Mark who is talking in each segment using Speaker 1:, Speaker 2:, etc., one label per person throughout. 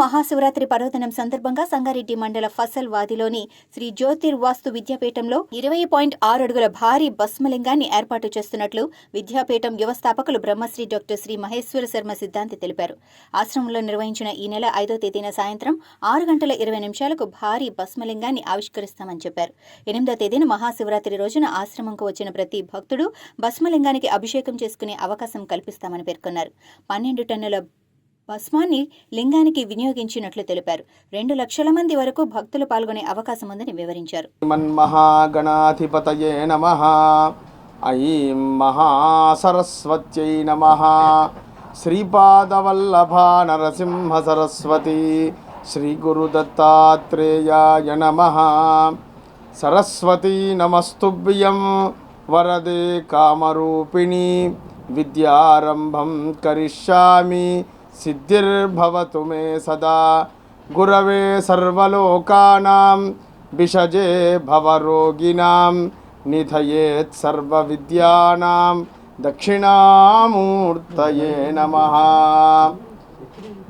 Speaker 1: మహాశివరాత్రి పర్వదినం సందర్భంగా సంగారెడ్డి మండల ఫసల్ వాదిలోని శ్రీ జ్యోతిర్వాస్తు విద్యాపీఠంలో ఇరవై పాయింట్ ఆరు అడుగుల భారీ భస్మలింగాన్ని ఏర్పాటు చేస్తున్నట్లు విద్యాపీఠం వ్యవస్థాపకులు బ్రహ్మశ్రీ డాక్టర్ శ్రీ మహేశ్వర శర్మ సిద్ధాంతి తెలిపారు. ఆశ్రమంలో నిర్వహించిన ఈ నెల ఐదో తేదీన సాయంత్రం ఆరు గంటల ఇరవై నిమిషాలకు భారీ భస్మలింగాన్ని ఆవిష్కరిస్తామని చెప్పారు. ఎనిమిదో తేదీన మహాశివరాత్రి రోజున ఆశ్రమంకు వచ్చిన ప్రతి భక్తుడు భస్మలింగానికి అభిషేకం చేసుకునే అవకాశం కల్పిస్తామని పేర్కొన్నారు. పన్నెండు టన్నుల భస్మాన్ని లింగానికి వినియోగించినట్లు తెలిపారు. రెండు లక్షల మంది వరకు భక్తులు పాల్గొనే అవకాశం ఉందని వివరించారు.
Speaker 2: మన్మహాగణాధిపతయే నమ. ఐం మహాసరస్వత్యై నమ. శ్రీపాదవల్లభా నరసింహ సరస్వతి శ్రీ గురుదత్తాత్రేయాయ నమ. సరస్వతీ నమస్తుభ్యం వరదే కామరూపిణి. విద్యారంభం కరిష్యామి. సిద్ధిర్భవతు మే సదా గురవే సర్వలోకానాం విషజే భవరోగిణాం నిధయేత్ సర్వ విద్యానాం దక్షిణామూర్తయే నమ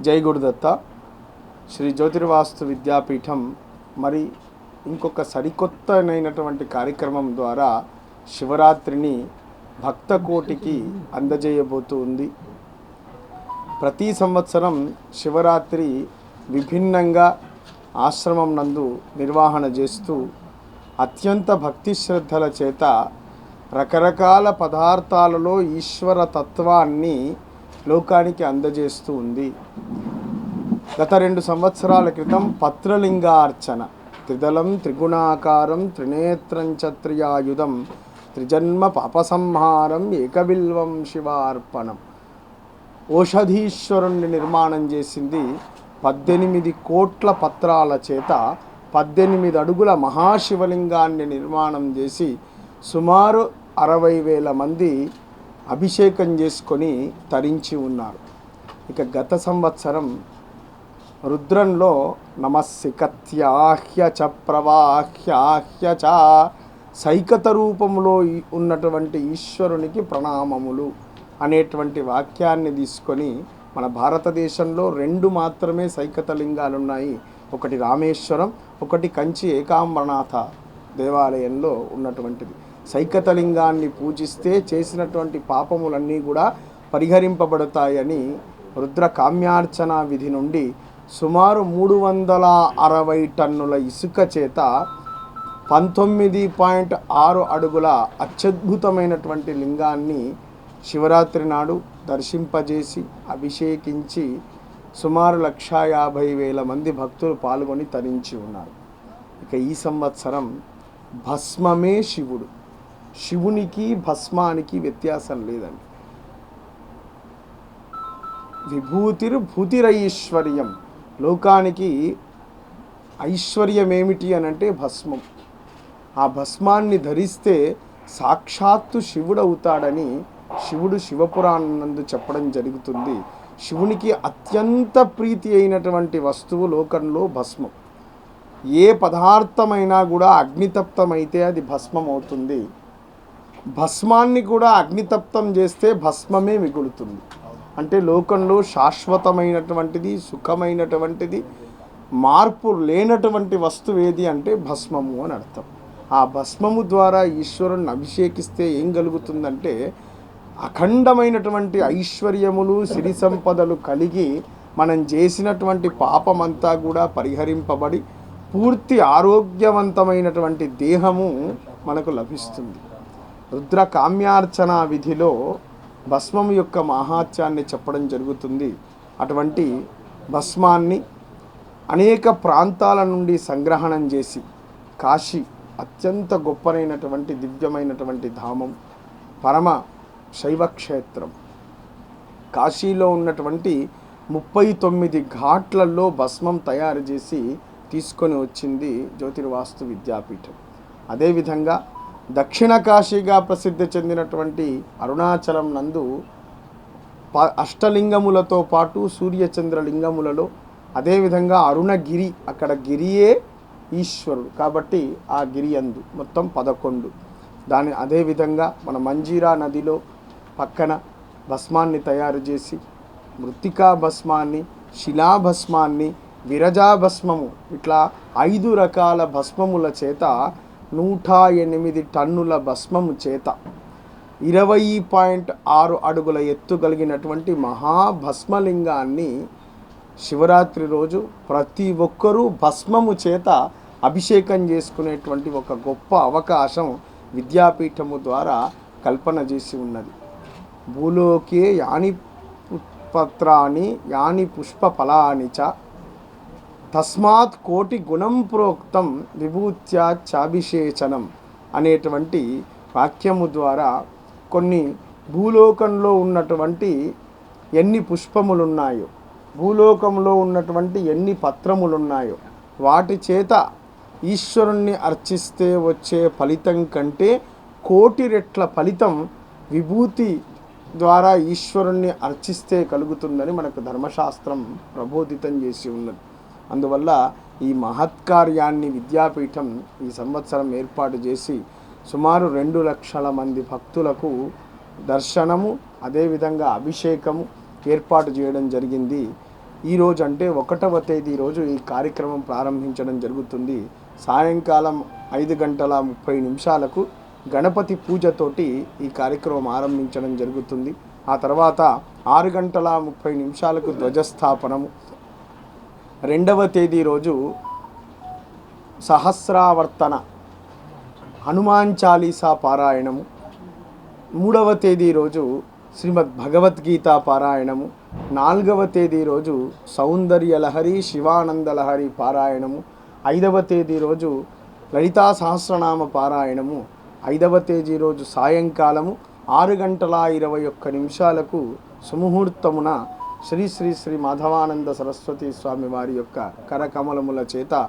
Speaker 2: జై గురుదత్త శ్రీ జ్యోతిర్వాస్తు విద్యాపీఠం మరి ఇంకొక సరికొత్తనైనటువంటి కార్యక్రమం ద్వారా శివరాత్రిని భక్త కోటికి అందజేయబోతూ ఉంది. ప్రతి సంవత్సరం శివరాత్రి విభిన్నంగా ఆశ్రమం నందు నిర్వహణ చేస్తూ అత్యంత భక్తి శ్రద్ధల చేత రకరకాల పదార్థాలలో ఈశ్వర తత్వాన్ని లోకానికి అందజేస్తూ ఉంది. గత రెండు సంవత్సరాల క్రితం పత్రలింగార్చన త్రిదళం త్రిగుణాకారం త్రినేత్రం చత్రియాయుధం త్రిజన్మ పాపసంహారం ఏకబిల్వం శివార్పణం ఓషధీశ్వరుణ్ణి నిర్మాణం చేసింది పద్దెనిమిది కోట్ల పత్రాల చేత పద్దెనిమిది అడుగుల మహాశివలింగాన్ని నిర్మాణం చేసి సుమారు అరవై వేల మంది అభిషేకం చేసుకొని తరించి ఉన్నారు. ఇక గత సంవత్సరం రుద్రంలో నమస్సికత్యాహ్య చ ప్రవాహ్యాహ్య చ సైకత రూపంలో ఉన్నటువంటి ఈశ్వరునికి ప్రణామములు. అనేటువంటి వాక్యాన్ని తీసుకొని మన భారతదేశంలో రెండు మాత్రమే సైకత లింగాలు ఉన్నాయి ఒకటి రామేశ్వరం ఒకటి కంచి ఏకాంబరనాథ దేవాలయంలో ఉన్నటువంటిది. సైకత లింగాన్ని పూజిస్తే చేసినటువంటి పాపములన్నీ కూడా పరిహరింపబడతాయని రుద్ర కామ్యార్చన విధి నుండి సుమారు మూడు వందల అరవై టన్నుల ఇసుక చేత పంతొమ్మిది పాయింట్ ఆరు అడుగుల అత్యద్భుతమైనటువంటి లింగాన్ని శివరాత్రి నాడు దర్శింపజేసి అభిషేకించి సుమారు లక్షా యాభై వేల మంది భక్తులు పాల్గొని తరించి ఉన్నారు. ఇక ఈ సంవత్సరం భస్మమే శివుడు. శివునికి భస్మానికి వ్యత్యాసం లేదండి. విభూతిర్ భూతిరైశ్వర్యం లోకానికి ఐశ్వర్యం ఏమిటి అని అంటే భస్మం. ఆ భస్మాన్ని ధరిస్తే సాక్షాత్తు శివుడు అవుతాడని శివుడు శివపురాణం నందు చెప్పడం జరుగుతుంది. శివునికి అత్యంత ప్రీతి అయినటువంటి వస్తువు లోకంలో భస్మం. ఏ పదార్థమైనా కూడా అగ్నితప్తమైతే అది భస్మం అవుతుంది భస్మాన్ని కూడా అగ్నితప్తం చేస్తే భస్మమే మిగులుతుంది. అంటే లోకంలో శాశ్వతమైనటువంటిది సుఖమైనటువంటిది మార్పు లేనటువంటి వస్తువు ఏది అంటే భస్మము అని అర్థం. ఆ భస్మము ద్వారా ఈశ్వరుణ్ణి అభిషేకిస్తే ఏం కలుగుతుందంటే అఖండమైనటువంటి ఐశ్వర్యములు సిరి సంపదలు కలిగి మనం చేసినటువంటి పాపమంతా కూడా పరిహరింపబడి పూర్తి ఆరోగ్యవంతమైనటువంటి దేహము మనకు లభిస్తుంది. రుద్ర కామ్యార్చన విధిలో భస్మం యొక్క మహాత్యాన్ని చెప్పడం జరుగుతుంది. అటువంటి భస్మాన్ని అనేక ప్రాంతాల నుండి సంగ్రహణం చేసి కాశీ అత్యంత గొప్పనైనటువంటి దివ్యమైనటువంటి ధామం పరమ శైవక్షేత్రం. కాశీలో ఉన్నటువంటి ముప్పై తొమ్మిది ఘాట్లలో భస్మం తయారు చేసి తీసుకొని వచ్చింది జ్యోతిర్వాస్తు విద్యాపీఠం. అదేవిధంగా దక్షిణ కాశీగా ప్రసిద్ధి చెందినటువంటి అరుణాచలం నందు ప అష్టలింగములతో పాటు సూర్యచంద్ర లింగములలో అదేవిధంగా అరుణగిరి అక్కడ గిరియే ఈశ్వరుడు. కాబట్టి ఆ గిరి అందు మొత్తం పదకొండు. దాని అదేవిధంగా మన మంజీరా నదిలో పక్కన భస్మాన్ని తయారు చేసి మృత్తికా భస్మాన్ని శిలాభస్మాన్ని విరజాభస్మము ఇట్లా ఐదు రకాల భస్మముల చేత నూట ఎనిమిది టన్నుల భస్మము చేత ఇరవై పాయింట్ ఆరు అడుగుల ఎత్తు కలిగినటువంటి మహాభస్మలింగాన్ని శివరాత్రి రోజు ప్రతి ఒక్కరూ భస్మము చేత అభిషేకం చేసుకునేటువంటి ఒక గొప్ప అవకాశం విద్యాపీఠము ద్వారా కల్పన చేసి ఉన్నది. భూలోకే యాని పత్రాన్ని యాని పుష్ప ఫలాని చ తస్మాత్ కోటి గుణం ప్రోక్తం విభూత్యా చాభిషేచనం అనేటువంటి వాక్యము ద్వారా కొన్ని భూలోకంలో ఉన్నటువంటి ఎన్ని పుష్పములు ఉన్నాయో భూలోకంలో ఉన్నటువంటి ఎన్ని పత్రములు ఉన్నాయో వాటి చేత ఈశ్వరుణ్ణి అర్చిస్తే వచ్చే ఫలితం కంటే కోటి రెట్ల ఫలితం విభూతి ద్వారా ఈశ్వరుణ్ణి అర్చిస్తే కలుగుతుందని మనకు ధర్మశాస్త్రం ప్రబోధితం చేసి ఉన్నది. అందువల్ల ఈ మహత్కార్యాన్ని విద్యాపీఠం ఈ సంవత్సరం ఏర్పాటు చేసి సుమారు రెండు లక్షల మంది భక్తులకు దర్శనము అదేవిధంగా అభిషేకము ఏర్పాటు చేయడం జరిగింది. ఈరోజు అంటే ఒకటవ తేదీ రోజు ఈ కార్యక్రమం ప్రారంభించడం జరుగుతుంది. సాయంకాలం ఐదు గంటల ముప్పై నిమిషాలకు గణపతి పూజతోటి ఈ కార్యక్రమం ఆరంభించడం జరుగుతుంది. ఆ తర్వాత ఆరు గంటల ముప్పై నిమిషాలకు ధ్వజస్థాపనము. రెండవ తేదీ రోజు సహస్రావర్తన హనుమాన్ చాలీసా పారాయణము. మూడవ తేదీ రోజు శ్రీమద్ భగవద్గీత పారాయణము. నాలుగవ తేదీ రోజు సౌందర్య లహరి శివానంద లహరి పారాయణము. ఐదవ తేదీ రోజు లలితా సహస్రనామ పారాయణము. ఐదవ తేదీ రోజు సాయంకాలము ఆరు గంటల ఇరవై ఒక్క నిమిషాలకు సుముహూర్తమున శ్రీ శ్రీ శ్రీ మాధవానంద సరస్వతి స్వామి వారి యొక్క కరకమలముల చేత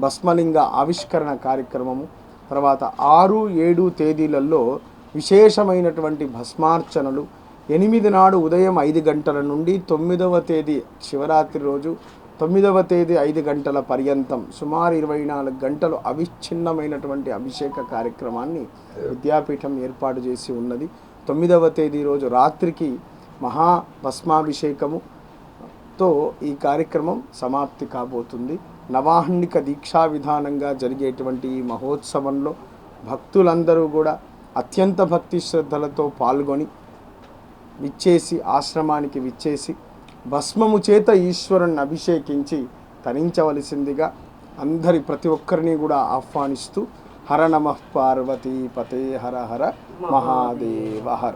Speaker 2: భస్మలింగ ఆవిష్కరణ కార్యక్రమము. తర్వాత ఆరు ఏడు తేదీలలో విశేషమైనటువంటి భస్మార్చనలు. ఎనిమిది నాడు ఉదయం ఐదు గంటల నుండి తొమ్మిదవ తేదీ శివరాత్రి రోజు తొమ్మిదవ తేదీ ఐదు గంటల పర్యంతం సుమారు ఇరవై నాలుగు గంటలు అవిచ్ఛిన్నమైనటువంటి అభిషేక కార్యక్రమాన్ని విద్యాపీఠం ఏర్పాటు చేసి ఉన్నది. తొమ్మిదవ తేదీ రోజు రాత్రికి మహా భస్మాభిషేకము తో ఈ కార్యక్రమం సమాప్తి కాబోతుంది. నవాహ్నిక దీక్షా విధానంగా జరిగేటువంటి ఈ మహోత్సవంలో భక్తులందరూ కూడా అత్యంత భక్తి శ్రద్ధలతో పాల్గొని విచ్చేసి ఆశ్రమానికి విచ్చేసి భస్మము చేత ఈశ్వరుణ్ణి అభిషేకించి తరించవలసిందిగా అందరి ప్రతి ఒక్కరిని కూడా ఆహ్వానిస్తూ హర నమః పార్వతీ పతే హర హర మహాదేవ హర.